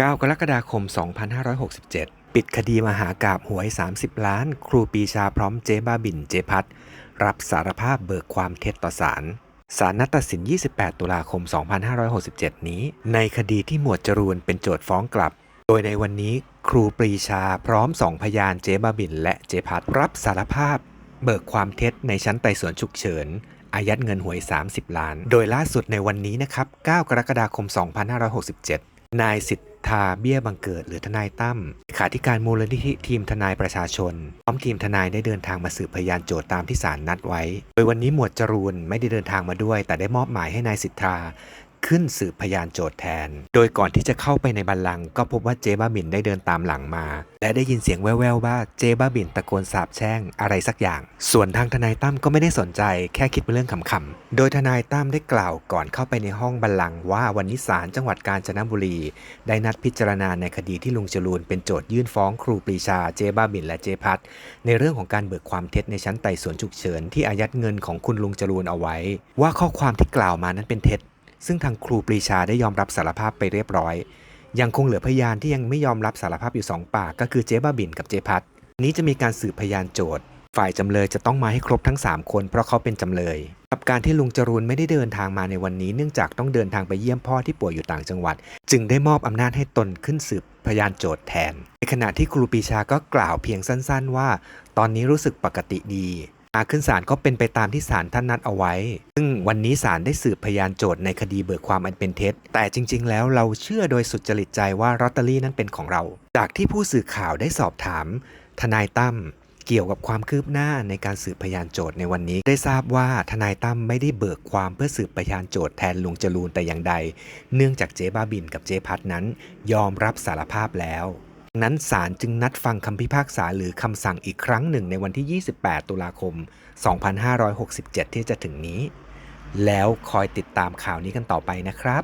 9 กรกฎาคม 2567 ปิดคดีมหากาบหวย 30 ล้าน ครูปรีชาพร้อมเจ๊บ้าบินเจ๊พัด รับสารภาพเบิกความเท็จต่อศาลศาลนัดตัดสิน 28 ตุลาคม 2567 นี้ ในคดีที่หมวดจรูนเป็นโจทย์ฟ้องกลับ โดยในวันนี้ครูปรีชาพร้อมสองพยานเจ๊บ้าบินและเจ๊พัดรับสารภาพ เบิกความเท็จในชั้นไต่สวนฉุกเฉินอายัดเงินหวย 30 ล้าน โดยล่าสุดในวันนี้นะครับ 9 กรกฎาคม 2567 นายสิทธาเบี้ยบังเกิดหรือทนายตั้มขาธิการมูลนิธิทีมทนายประชาชน พร้อมทีมทนายได้เดินทางมาสืบพยานโจทย์ตามที่ศาลนัดไว้ โดยวันนี้หมวดจรูนไม่ได้เดินทางมาด้วย แต่ได้มอบหมายให้นายสิทธา ขึ้นสืบพยานโจทย์แทน โดยก่อนที่จะเข้าไปในบัลลังก์ก็พบว่าเจ๊บ้าบินได้เดินตามหลังมา และได้ยินเสียงแว่วๆว่าเจ๊บ้าบินตะโกนสาบแช่งอะไรสักอย่าง ส่วนทางทนายตั้มก็ไม่ได้สนใจแค่คิดเป็นเรื่องขำๆ โดยทนายตั้มได้กล่าวก่อนเข้าไปในห้องบัลลังก์ว่าวันนี้ศาลจังหวัดกาญจนบุรี ได้นัดพิจารณาในคดีที่ลุงจรูนเป็นโจทยื่นฟ้องครูปรีชาเจ๊บ้าบินและเจ๊พัดในเรื่องของการเบิกความเท็จในชั้นไต่สวนฉุกเฉินที่อายัดเงินของคุณลุงจรูนเอาไว้ ว่าข้อความที่กล่าวมานั้นเป็นเท็จ ซึ่งทางครูปรีชาได้ยอมรับสารภาพไปเรียบร้อย ยังคงเหลือพยานที่ยังไม่ยอมรับสารภาพอยู่สองปาก ก็คือเจ๊บ้าบินกับเจ๊พัดนี้จะมีการสืบพยานโจทย์ ฝ่ายจำเลยจะต้องมาให้ครบทั้ง 3 คนเพราะเขาเป็นจำเลย กับการที่ลุงจรูนไม่ได้เดินทางมาในวันนี้ เนื่องจากต้องเดินทางไปเยี่ยมพ่อที่ป่วยอยู่ต่างจังหวัด จึงได้มอบอำนาจให้ตนขึ้นสืบพยานโจทย์แทน ในขณะที่ครูปรีชาก็กล่าวเพียงสั้น ๆ ว่า ตอนนี้รู้สึกปกติดี อาขึ้นศาลก็เป็นไปตามที่ศาลท่านนัดเอาไว้ ซึ่งวันนี้ศาลได้สืบพยานโจทย์ในคดีเบิกความอันเป็นเท็จ แต่จริง ๆ แล้วเราเชื่อโดยสุจริตใจว่าลอตเตอรี่นั้นเป็นของเรา จากที่ผู้สื่อข่าวได้สอบถาม ทนายตั้มเกี่ยวกับความคืบหน้าในการสืบพยานโจทย์ในวันนี้ ได้ทราบว่าทนายตั้มไม่ได้เบิกความเพื่อสืบพยานโจทย์แทนลุงจรูนแต่อย่างใด เนื่องจากเจ๊บ้าบินกับเจ๊พัดนั้น ยอมรับสารภาพแล้ว นั้นศาลจึงนัดฟังคำพิพากษาหรือคำสั่งอีกครั้งหนึ่งในวันที่ 28 ตุลาคม 2567 ที่จะถึงนี้ แล้วคอยติดตามข่าวนี้กันต่อไปนะครับ